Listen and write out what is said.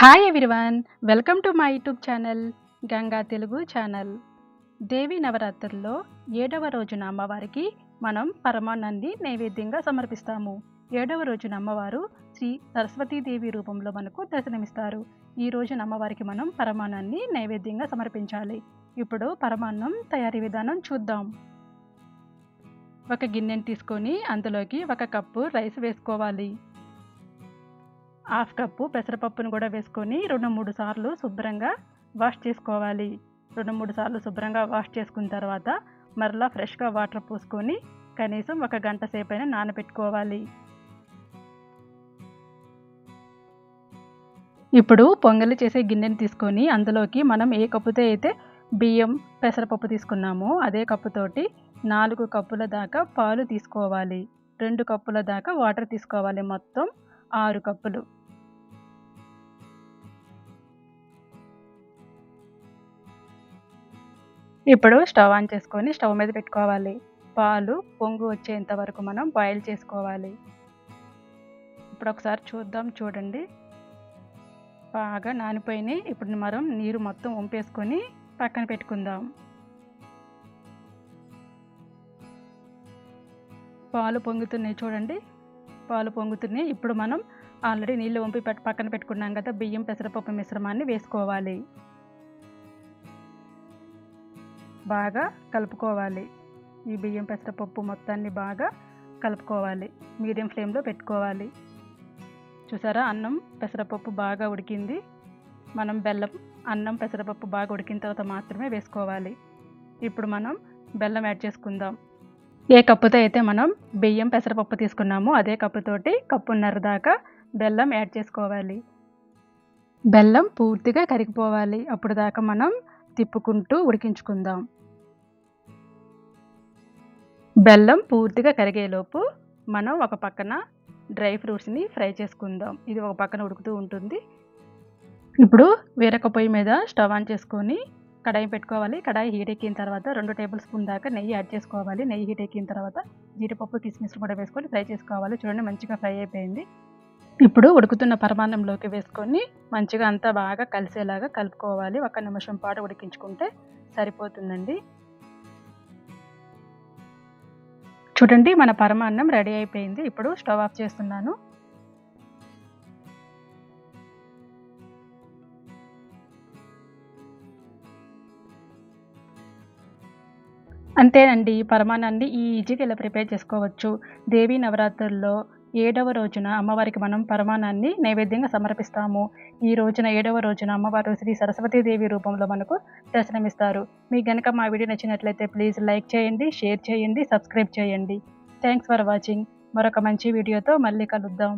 Hi everyone welcome to my YouTube channel Ganga Telugu channel Devi నవరాత్రుల్లో ఏడవ రోజున అమ్మవారికి మనం పరమానంది నైవేద్యంగా సమర్పిస్తాము. ఏడవ రోజున అమ్మవారు శ్రీ సరస్వతీదేవి రూపంలో మనకు దర్శనమిస్తారు. ఈ రోజున అమ్మవారికి మనం పరమాన్నాన్ని నైవేద్యంగా సమర్పించాలి. ఇప్పుడు పరమాన్నం తయారీ విధానం చూద్దాం. ఒక గిన్నెని తీసుకొని అందులోకి ఒక కప్పు రైస్ వేసుకోవాలి. హాఫ్ కప్పు పెసరపప్పును కూడా వేసుకొని రెండు మూడు సార్లు శుభ్రంగా వాష్ చేసుకోవాలి. రెండు మూడు సార్లు శుభ్రంగా వాష్ చేసుకున్న తర్వాత మరలా ఫ్రెష్గా వాటర్ పోసుకొని కనీసం ఒక గంట సేపు అయినా నానబెట్టుకోవాలి. ఇప్పుడు పొంగలి చేసే గిన్నెని తీసుకొని అందులోకి మనం ఏ కప్పుతో అయితే బియ్యం పెసరపప్పు తీసుకున్నామో అదే కప్పుతోటి నాలుగు కప్పుల దాకా పాలు తీసుకోవాలి. రెండు కప్పుల దాకా వాటర్ తీసుకోవాలి మొత్తం ఆరు కప్పులు. ఇప్పుడు స్టవ్ ఆన్ చేసుకొని స్టవ్ మీద పెట్టుకోవాలి. పాలు పొంగు వచ్చేంత వరకు మనం బాయిల్ చేసుకోవాలి. ఇప్పుడు ఒకసారి చూద్దాం చూడండి. బాగా నానిపోయినాయి. ఇప్పుడు మనం నీరు మొత్తం వంపేసుకొని పక్కన పెట్టుకుందాం. పాలు పొంగుతున్నాయి చూడండి. పాలు పొంగుతున్నాయి. ఇప్పుడు మనం ఆల్రెడీ నీళ్ళు వంపి పక్కన పెట్టుకున్నాం కదా బియ్యం పెసరపప్పు మిశ్రమాన్ని వేసుకోవాలి. బాగా కలుపుకోవాలి. ఈ బియ్యం పెసరపప్పు మొత్తాన్ని బాగా కలుపుకోవాలి. మీడియం ఫ్లేమ్లో పెట్టుకోవాలి. చూసారా? అన్నం పెసరపప్పు బాగా ఉడికింది. మనం బెల్లం అన్నం పెసరపప్పు బాగా ఉడికిన తర్వాత మాత్రమే వేసుకోవాలి. ఇప్పుడు మనం బెల్లం యాడ్ చేసుకుందాం. ఏ కప్పుతో అయితే మనం బియ్యం పెసరపప్పు తీసుకున్నామో అదే కప్పుతోటి కప్పున్నర దాకా బెల్లం యాడ్ చేసుకోవాలి. బెల్లం పూర్తిగా కరిగిపోవాలి. అప్పుడు దాకా మనం తిప్పుకుంటూ ఉడికించుకుందాం. బెల్లం పూర్తిగా కరిగేలోపు మనం ఒక పక్కన డ్రై ఫ్రూట్స్ని ఫ్రై చేసుకుందాం. ఇది ఒక పక్కన ఉడుకుతూ ఉంటుంది. ఇప్పుడు వేరొక పొయ్యి మీద స్టవ్ ఆన్ చేసుకొని కడాయి పెట్టుకోవాలి. కడాయి హీట్ ఎక్కిన తర్వాత రెండు టేబుల్ స్పూన్ దాకా నెయ్యి యాడ్ చేసుకోవాలి. నెయ్యి హీట్ ఎక్కిన తర్వాత జీడిపప్పు కిస్మిస్ కూడా వేసుకొని ఫ్రై చేసుకోవాలి. చూడండి మంచిగా ఫ్రై అయిపోయింది. ఇప్పుడు ఉడుకుతున్న పరమాన్నంలోకి వేసుకొని మంచిగా అంతా బాగా కలిసేలాగా కలుపుకోవాలి. ఒక నిమిషం పాటు ఉడికించుకుంటే సరిపోతుందండి. చూడండి మన పరమాన్నం రెడీ అయిపోయింది. ఇప్పుడు స్టవ్ ఆఫ్ చేస్తున్నాను. అంతేనండి పరమాన్నాన్ని ఈజీగా ఇలా ప్రిపేర్ చేసుకోవచ్చు? దేవీ నవరాత్రుల్లో ఏడవ రోజున అమ్మవారికి మనం పరమానాన్ని నైవేద్యంగా సమర్పిస్తాము. ఈ రోజున ఏడవ రోజున అమ్మవారు శ్రీ సరస్వతీదేవి రూపంలో మనకు దర్శనమిస్తారు. మీ కనుక మా వీడియో నచ్చినట్లయితే ప్లీజ్ లైక్ చేయండి షేర్ చేయండి సబ్స్క్రైబ్ చేయండి. థ్యాంక్స్ ఫర్ వాచింగ్ మరొక మంచి వీడియోతో మళ్ళీ కలుద్దాం.